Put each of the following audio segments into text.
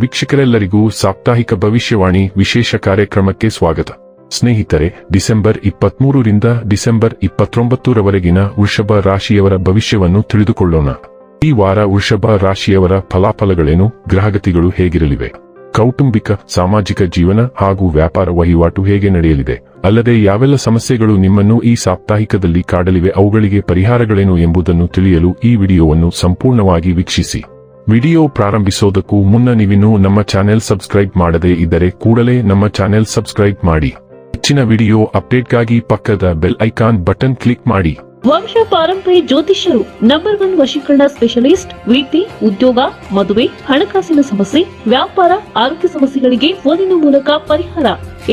ವೀಕ್ಷಕರೆಲ್ಲರಿಗೂ ಸಾಪ್ತಾಹಿಕ ಭವಿಷ್ಯವಾಣಿ ವಿಶೇಷ ಕಾರ್ಯಕ್ರಮಕ್ಕೆ ಸ್ವಾಗತ. ಸ್ನೇಹಿತರೆ, ಡಿಸೆಂಬರ್ ಇಪ್ಪತ್ಮೂರರಿಂದ ಡಿಸೆಂಬರ್ ಇಪ್ಪತ್ತೊಂಬತ್ತರವರೆಗಿನ ವೃಷಭ ರಾಶಿಯವರ ಭವಿಷ್ಯವನ್ನು ತಿಳಿದುಕೊಳ್ಳೋಣ. ಈ ವಾರ ವೃಷಭ ರಾಶಿಯವರ ಫಲಾಫಲಗಳೇನು, ಗ್ರಹಗತಿಗಳು ಹೇಗಿರಲಿವೆ? ಕೌಟುಂಬಿಕ, ಸಾಮಾಜಿಕ ಜೀವನ ಹಾಗೂ ವ್ಯಾಪಾರ ವಹಿವಾಟು ಹೇಗೆ ನಡೆಯಲಿದೆ? ಅಲ್ಲದೆ ಯಾವೆಲ್ಲ ಸಮಸ್ಯೆಗಳು ನಿಮ್ಮನ್ನು ಈ ಸಾಪ್ತಾಹಿಕದಲ್ಲಿ ಕಾಡಲಿವೆ, ಅವುಗಳಿಗೆ ಪರಿಹಾರಗಳೇನು ಎಂಬುದನ್ನು ತಿಳಿಯಲು ಈ ವಿಡಿಯೋವನ್ನು ಸಂಪೂರ್ಣವಾಗಿ ವೀಕ್ಷಿಸಿ. ವಿಡಿಯೋ ಪ್ರಾರಂಭಿಸೋದಕ್ಕೂ ಮುನ್ನ ನೀವಿನ್ನೂ ನಮ್ಮ ಚಾನೆಲ್ ಸಬ್ಸ್ಕ್ರೈಬ್ ಮಾಡದೇ ಇದ್ದರೆ ಕೂಡಲೇ ನಮ್ಮ ಚಾನೆಲ್ ಸಬ್ಸ್ಕ್ರೈಬ್ ಮಾಡಿ. ಹೆಚ್ಚಿನ ವಿಡಿಯೋ ಅಪ್ಡೇಟ್ಗಾಗಿ ಪಕ್ಕದ ಬೆಲ್ ಐಕಾನ್ ಬಟನ್ ಕ್ಲಿಕ್ ಮಾಡಿ. ವಂಶ ಪಾರಂಪರ್ಯ ಜ್ಯೋತಿಷ್ಯರು ನಂಬರ್ ಒನ್ ವಶೀಕರಣ ಸ್ಪೆಷಲಿಸ್ಟ್ ವೃತ್ತಿ ಉದ್ಯೋಗ ಮದುವೆ ಹಣಕಾಸಿನ ಸಮಸ್ಯೆ ವ್ಯಾಪಾರ ಆರೋಗ್ಯ ಸಮಸ್ಯೆಗಳಿಗೆ ಫೋನಿನ ಮೂಲಕ ಪರಿಹಾರ.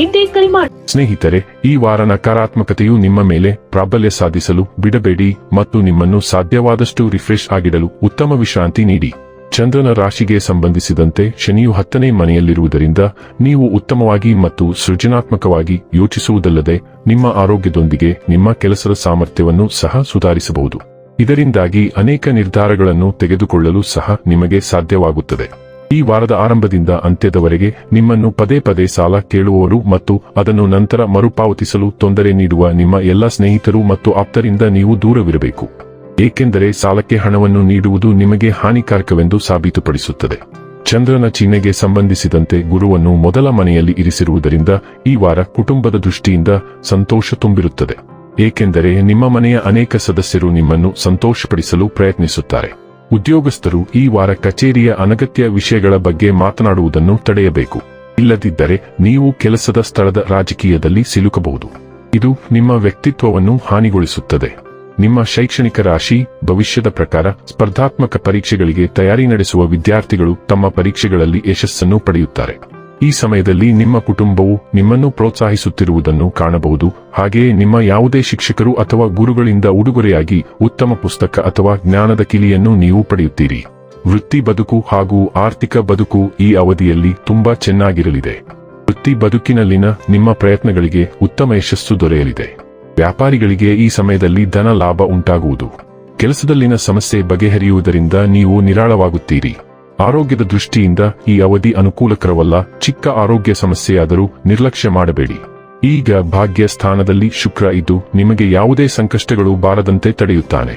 ಎಂದೇ ಕರೆ ಮಾಡಿ ಸ್ನೇಹಿತರೆ ಈ ವಾರ ನಕಾರಾತ್ಮಕತೆಯು ನಿಮ್ಮ ಮೇಲೆ ಪ್ರಾಬಲ್ಯ ಸಾಧಿಸಲು ಬಿಡಬೇಡಿ ಮತ್ತು ನಿಮ್ಮನ್ನು ಸಾಧ್ಯವಾದಷ್ಟು ರಿಫ್ರೆಶ್ ಆಗಿಡಲು ಉತ್ತಮ ವಿಶ್ರಾಂತಿ ನೀಡಿ. ಚಂದ್ರನ ರಾಶಿಗೆ ಸಂಬಂಧಿಸಿದಂತೆ ಶನಿಯು ಹತ್ತನೇ ಮನೆಯಲ್ಲಿರುವುದರಿಂದ ನೀವು ಉತ್ತಮವಾಗಿ ಮತ್ತು ಸೃಜನಾತ್ಮಕವಾಗಿ ಯೋಚಿಸುವುದಲ್ಲದೆ ನಿಮ್ಮ ಆರೋಗ್ಯದೊಂದಿಗೆ ನಿಮ್ಮ ಕೆಲಸದ ಸಾಮರ್ಥ್ಯವನ್ನು ಸಹ ಸುಧಾರಿಸಬಹುದು. ಇದರಿಂದಾಗಿ ಅನೇಕ ನಿರ್ಧಾರಗಳನ್ನು ತೆಗೆದುಕೊಳ್ಳಲು ಸಹ ನಿಮಗೆ ಸಾಧ್ಯವಾಗುತ್ತದೆ. ಈ ವಾರದ ಆರಂಭದಿಂದ ಅಂತ್ಯದವರೆಗೆ ನಿಮ್ಮನ್ನು ಪದೇ ಪದೇ ಸಾಲ ಕೇಳುವವರು ಮತ್ತು ಅದನ್ನು ನಂತರ ಮರುಪಾವತಿಸಲು ತೊಂದರೆ ನೀಡುವ ನಿಮ್ಮ ಎಲ್ಲ ಸ್ನೇಹಿತರು ಮತ್ತು ಆಪ್ತರಿಂದ ನೀವು ದೂರವಿರಬೇಕು. ಏಕೆಂದರೆ ಸಾಲಕ್ಕೆ ಹಣವನ್ನು ನೀಡುವುದು ನಿಮಗೆ ಹಾನಿಕಾರಕವೆಂದು ಸಾಬೀತುಪಡಿಸುತ್ತದೆ. ಚಂದ್ರನ ಚಿಹ್ನೆಗೆ ಸಂಬಂಧಿಸಿದಂತೆ ಗುರುವನ್ನು ಮೊದಲ ಮನೆಯಲ್ಲಿ ಇರಿಸಿರುವುದರಿಂದ ಈ ವಾರ ಕುಟುಂಬದ ದೃಷ್ಟಿಯಿಂದ ಸಂತೋಷ ತುಂಬಿರುತ್ತದೆ. ಏಕೆಂದರೆ ನಿಮ್ಮ ಮನೆಯ ಅನೇಕ ಸದಸ್ಯರು ನಿಮ್ಮನ್ನು ಸಂತೋಷಪಡಿಸಲು ಪ್ರಯತ್ನಿಸುತ್ತಾರೆ. ಉದ್ಯೋಗಸ್ಥರು ಈ ವಾರ ಕಚೇರಿಯ ಅನಗತ್ಯ ವಿಷಯಗಳ ಬಗ್ಗೆ ಮಾತನಾಡುವುದನ್ನು ತಡೆಯಬೇಕು. ಇಲ್ಲದಿದ್ದರೆ ನೀವು ಕೆಲಸದ ಸ್ಥಳದ ರಾಜಕೀಯದಲ್ಲಿ ಸಿಲುಕಬಹುದು. ಇದು ನಿಮ್ಮ ವ್ಯಕ್ತಿತ್ವವನ್ನು ಹಾನಿಗೊಳಿಸುತ್ತದೆ. ನಿಮ್ಮ ಶೈಕ್ಷಣಿಕ ರಾಶಿ, ಭವಿಷ್ಯದ ಪ್ರಕಾರ ಸ್ಪರ್ಧಾತ್ಮಕ ಪರೀಕ್ಷೆಗಳಿಗೆ ತಯಾರಿ ನಡೆಸುವ ವಿದ್ಯಾರ್ಥಿಗಳು ತಮ್ಮ ಪರೀಕ್ಷೆಗಳಲ್ಲಿ ಯಶಸ್ಸನ್ನು ಪಡೆಯುತ್ತಾರೆ. ಈ ಸಮಯದಲ್ಲಿ ನಿಮ್ಮ ಕುಟುಂಬವು ನಿಮ್ಮನ್ನು ಪ್ರೋತ್ಸಾಹಿಸುತ್ತಿರುವುದನ್ನು ಕಾಣಬಹುದು. ಹಾಗೆಯೇ ನಿಮ್ಮ ಯಾವುದೇ ಶಿಕ್ಷಕರು ಅಥವಾ ಗುರುಗಳಿಂದ ಉಡುಗೊರೆಯಾಗಿ ಉತ್ತಮ ಪುಸ್ತಕ ಅಥವಾ ಜ್ಞಾನದ ಕಿಲಿಯನ್ನು ನೀವು ಪಡೆಯುತ್ತೀರಿ. ವೃತ್ತಿ ಬದುಕು ಹಾಗೂ ಆರ್ಥಿಕ ಬದುಕು ಈ ಅವಧಿಯಲ್ಲಿ ತುಂಬಾ ಚೆನ್ನಾಗಿರಲಿದೆ. ವೃತ್ತಿ ಬದುಕಿನಲ್ಲಿನ ನಿಮ್ಮ ಪ್ರಯತ್ನಗಳಿಗೆ ಉತ್ತಮ ಯಶಸ್ಸು ದೊರೆಯಲಿದೆ. ವ್ಯಾಪಾರಿಗಳಿಗೆ ಈ ಸಮಯದಲ್ಲಿ ಧನ ಲಾಭ ಉಂಟಾಗುವುದು. ಕೆಲಸದಲ್ಲಿನ ಸಮಸ್ಯೆ ಬಗೆಹರಿಯುವುದರಿಂದ ನೀವು ನಿರಾಳವಾಗುತ್ತೀರಿ. ಆರೋಗ್ಯದ ದೃಷ್ಟಿಯಿಂದ ಈ ಅವಧಿ ಅನುಕೂಲಕರವಲ್ಲ, ಚಿಕ್ಕ ಆರೋಗ್ಯ ಸಮಸ್ಯೆಯಾದರೂ ನಿರ್ಲಕ್ಷ್ಯ ಮಾಡಬೇಡಿ. ಈಗ ಭಾಗ್ಯ ಸ್ಥಾನದಲ್ಲಿ ಶುಕ್ರ ಇದ್ದು, ನಿಮಗೆ ಯಾವುದೇ ಸಂಕಷ್ಟಗಳು ಬಾರದಂತೆ ತಡೆಯುತ್ತಾನೆ.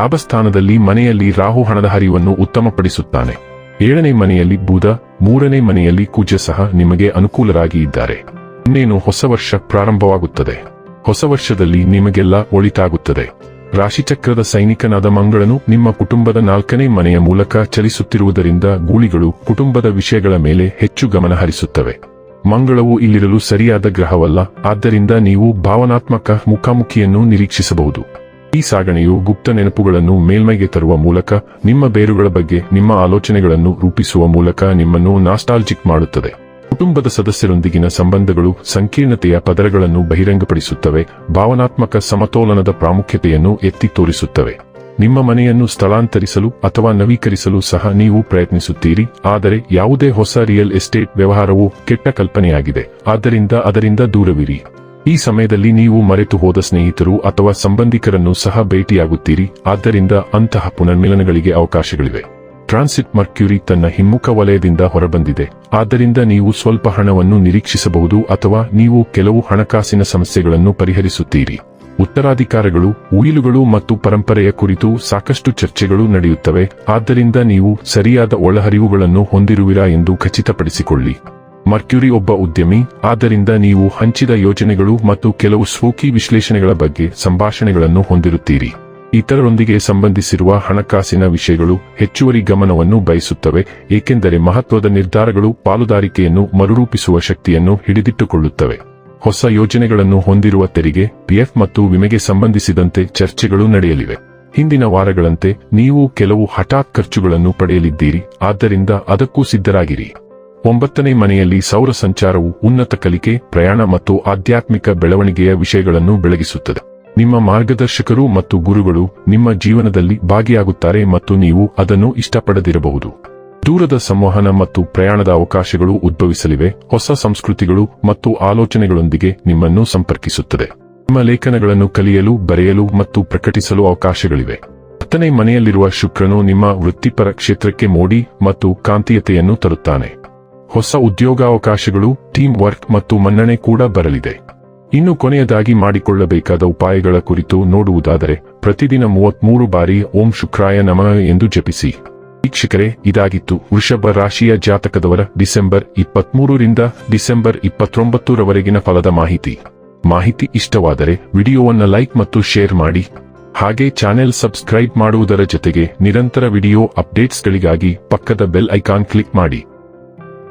ಲಾಭಸ್ಥಾನದಲ್ಲಿ ಮನೆಯಲ್ಲಿ ರಾಹು ಹಣದ ಹರಿವನ್ನು ಉತ್ತಮಪಡಿಸುತ್ತಾನೆ. ಏಳನೇ ಮನೆಯಲ್ಲಿ ಬುಧ, ಮೂರನೇ ಮನೆಯಲ್ಲಿ ಕುಜ ಸಹ ನಿಮಗೆ ಅನುಕೂಲರಾಗಿ ಇದ್ದಾರೆ. ಇನ್ನೇನು ಹೊಸ ವರ್ಷ ಪ್ರಾರಂಭವಾಗುತ್ತದೆ. ಹೊಸ ವರ್ಷದಲ್ಲಿ ನಿಮಗೆಲ್ಲ ಒಳಿತಾಗುತ್ತದೆ. ರಾಶಿಚಕ್ರದ ಸೈನಿಕನಾದ ಮಂಗಳನು ನಿಮ್ಮ ಕುಟುಂಬದ ನಾಲ್ಕನೇ ಮನೆಯ ಮೂಲಕ ಚಲಿಸುತ್ತಿರುವುದರಿಂದ ಗೂಳಿಗಳು ಕುಟುಂಬದ ವಿಷಯಗಳ ಮೇಲೆ ಹೆಚ್ಚು ಗಮನ ಹರಿಸುತ್ತವೆ. ಮಂಗಳವು ಇಲ್ಲಿರಲು ಸರಿಯಾದ ಗ್ರಹವಲ್ಲ, ಆದ್ದರಿಂದ ನೀವು ಭಾವನಾತ್ಮಕ ಮುಖಾಮುಖಿಯನ್ನು ನಿರೀಕ್ಷಿಸಬಹುದು. ಈ ಸಾಗಣೆಯು ಗುಪ್ತ ನೆನಪುಗಳನ್ನು ಮೇಲ್ಮೈಗೆ ತರುವ ಮೂಲಕ ನಿಮ್ಮ ಬೇರುಗಳ ಬಗ್ಗೆ ನಿಮ್ಮ ಆಲೋಚನೆಗಳನ್ನು ರೂಪಿಸುವ ಮೂಲಕ ನಿಮ್ಮನ್ನು ನಾಸ್ಟಾಲ್ಜಿಕ್ ಮಾಡುತ್ತದೆ. ಕುಟುಂಬದ ಸದಸ್ಯರೊಂದಿಗಿನ ಸಂಬಂಧಗಳು ಸಂಕೀರ್ಣತೆಯ ಪದರಗಳನ್ನು ಬಹಿರಂಗಪಡಿಸುತ್ತವೆ, ಭಾವನಾತ್ಮಕ ಸಮತೋಲನದ ಪ್ರಾಮುಖ್ಯತೆಯನ್ನು ಎತ್ತಿ ತೋರಿಸುತ್ತವೆ. ನಿಮ್ಮ ಮನೆಯನ್ನು ಸ್ಥಳಾಂತರಿಸಲು ಅಥವಾ ನವೀಕರಿಸಲು ಸಹ ನೀವು ಪ್ರಯತ್ನಿಸುತ್ತೀರಿ, ಆದರೆ ಯಾವುದೇ ಹೊಸ ರಿಯಲ್ ಎಸ್ಟೇಟ್ ವ್ಯವಹಾರವು ಕೆಟ್ಟ ಕಲ್ಪನೆಯಾಗಿದೆ, ಆದ್ದರಿಂದ ಅದರಿಂದ ದೂರವಿರಿ. ಈ ಸಮಯದಲ್ಲಿ ನೀವು ಮರೆತು ಹೋದ ಸ್ನೇಹಿತರು ಅಥವಾ ಸಂಬಂಧಿಕರನ್ನು ಸಹ ಭೇಟಿಯಾಗುತ್ತೀರಿ, ಆದ್ದರಿಂದ ಅಂತಹ ಪುನರ್ಮಿಲನಗಳಿಗೆ ಅವಕಾಶಗಳಿವೆ. ಟ್ರಾನ್ಸಿಟ್ ಮರ್ಕ್ಯೂರಿ ತನ್ನ ಹಿಮ್ಮುಖ ವಲಯದಿಂದ ಹೊರಬಂದಿದೆ. ಆದ್ದರಿಂದ ನೀವು ಸ್ವಲ್ಪ ಹಣವನ್ನು ನಿರೀಕ್ಷಿಸಬಹುದು ಅಥವಾ ನೀವು ಕೆಲವು ಹಣಕಾಸಿನ ಸಮಸ್ಯೆಗಳನ್ನು ಪರಿಹರಿಸುತ್ತೀರಿ. ಉತ್ತರಾಧಿಕಾರಗಳು ಉಯಿಲುಗಳು ಮತ್ತು ಪರಂಪರೆಯ ಕುರಿತು ಸಾಕಷ್ಟು ಚರ್ಚೆಗಳು ನಡೆಯುತ್ತವೆ. ಆದ್ದರಿಂದ ನೀವು ಸರಿಯಾದ ಒಳಹರಿವುಗಳನ್ನು ಹೊಂದಿರುವಿರಾ ಎಂದು ಖಚಿತಪಡಿಸಿಕೊಳ್ಳಿ. ಮರ್ಕ್ಯೂರಿ ಒಬ್ಬ ಉದ್ಯಮಿ. ಆದ್ದರಿಂದ ನೀವು ಹಂಚಿದ ಯೋಜನೆಗಳು ಮತ್ತು ಕೆಲವು ಸ್ವೋಕಿ ವಿಶ್ಲೇಷಣೆಗಳ ಬಗ್ಗೆ ಸಂಭಾಷಣೆಗಳನ್ನು ಹೊಂದಿರುತ್ತೀರಿ. ಇತರರೊಂದಿಗೆ ಸಂಬಂಧಿಸಿರುವ ಹಣಕಾಸಿನ ವಿಷಯಗಳು ಹೆಚ್ಚುವರಿ ಗಮನವನ್ನು ಬಯಸುತ್ತವೆ, ಏಕೆಂದರೆ ಮಹತ್ವದ ನಿರ್ಧಾರಗಳು ಪಾಲುದಾರಿಕೆಯನ್ನು ಮರುರೂಪಿಸುವ ಶಕ್ತಿಯನ್ನು ಹಿಡಿದಿಟ್ಟುಕೊಳ್ಳುತ್ತವೆ. ಹೊಸ ಯೋಜನೆಗಳನ್ನು ಹೊಂದಿರುವ ತೆರಿಗೆ, ಪಿಎಫ್ ಮತ್ತು ವಿಮೆಗೆ ಸಂಬಂಧಿಸಿದಂತೆ ಚರ್ಚೆಗಳು ನಡೆಯಲಿವೆ. ಹಿಂದಿನ ವಾರಗಳಂತೆ ನೀವು ಕೆಲವು ಹಠಾತ್ ಖರ್ಚುಗಳನ್ನು ಪಡೆಯಲಿದ್ದೀರಿ, ಆದ್ದರಿಂದ ಅದಕ್ಕೂ ಸಿದ್ಧರಾಗಿರಿ. ಒಂಬತ್ತನೇ ಮನೆಯಲ್ಲಿ ಸೌರ ಸಂಚಾರವು ಉನ್ನತ ಕಲಿಕೆ, ಪ್ರಯಾಣ ಮತ್ತು ಆಧ್ಯಾತ್ಮಿಕ ಬೆಳವಣಿಗೆಯ ವಿಷಯಗಳನ್ನು ಬೆಳಗಿಸುತ್ತದೆ. ನಿಮ್ಮ ಮಾರ್ಗದರ್ಶಕರು ಮತ್ತು ಗುರುಗಳು ನಿಮ್ಮ ಜೀವನದಲ್ಲಿ ಭಾಗಿಯಾಗುತ್ತಾರೆ ಮತ್ತು ನೀವು ಅದನ್ನು ಇಷ್ಟಪಡದಿರಬಹುದು. ದೂರದ ಸಂವಹನ ಮತ್ತು ಪ್ರಯಾಣದ ಅವಕಾಶಗಳು ಉದ್ಭವಿಸಲಿವೆ, ಹೊಸ ಸಂಸ್ಕೃತಿಗಳು ಮತ್ತು ಆಲೋಚನೆಗಳೊಂದಿಗೆ ನಿಮ್ಮನ್ನು ಸಂಪರ್ಕಿಸುತ್ತದೆ. ನಿಮ್ಮ ಲೇಖನಗಳನ್ನು ಕಲಿಯಲು, ಬರೆಯಲು ಮತ್ತು ಪ್ರಕಟಿಸಲು ಅವಕಾಶಗಳಿವೆ. ಹತ್ತನೇ ಮನೆಯಲ್ಲಿರುವ ಶುಕ್ರನು ನಿಮ್ಮ ವೃತ್ತಿಪರ ಕ್ಷೇತ್ರಕ್ಕೆ ಮೋಡಿ ಮತ್ತು ಕಾಂತೀಯತೆಯನ್ನು ತರುತ್ತಾನೆ. ಹೊಸ ಉದ್ಯೋಗಾವಕಾಶಗಳು ಟೀಮ್ ವರ್ಕ್ ಮತ್ತು ಮನ್ನಣೆ ಕೂಡ ಬರಲಿದೆ. ಇನ್ನು ಕೊನೆಯದಾಗಿ ಮಾಡಿಕೊಳ್ಳಬೇಕಾದ ಉಪಾಯಗಳ ಕುರಿತು ನೋಡುವುದಾದರೆ, ಪ್ರತಿದಿನ ಮೂವತ್ಮೂರು ಬಾರಿ ಓಂ ಶುಕ್ರಾಯ ನಮಃ ಎಂದು ಜಪಿಸಿ. ವೀಕ್ಷಕರೇ, ಇದಾಗಿತ್ತು ವೃಷಭ ರಾಶಿಯ ಜಾತಕದವರ ಡಿಸೆಂಬರ್ ಇಪ್ಪತ್ಮೂರರಿಂದ ಡಿಸೆಂಬರ್ ಇಪ್ಪತ್ತೊಂಬತ್ತರವರೆಗಿನ ಫಲದ ಮಾಹಿತಿ. ಮಾಹಿತಿ ಇಷ್ಟವಾದರೆ ವಿಡಿಯೋವನ್ನು ಲೈಕ್ ಮತ್ತು ಶೇರ್ ಮಾಡಿ. ಹಾಗೆ ಚಾನೆಲ್ ಸಬ್ಸ್ಕ್ರೈಬ್ ಮಾಡುವುದರ ಜೊತೆಗೆ ನಿರಂತರ ವಿಡಿಯೋ ಅಪ್ಡೇಟ್ಸ್ಗಳಿಗಾಗಿ ಪಕ್ಕದ ಬೆಲ್ ಐಕಾನ್ ಕ್ಲಿಕ್ ಮಾಡಿ.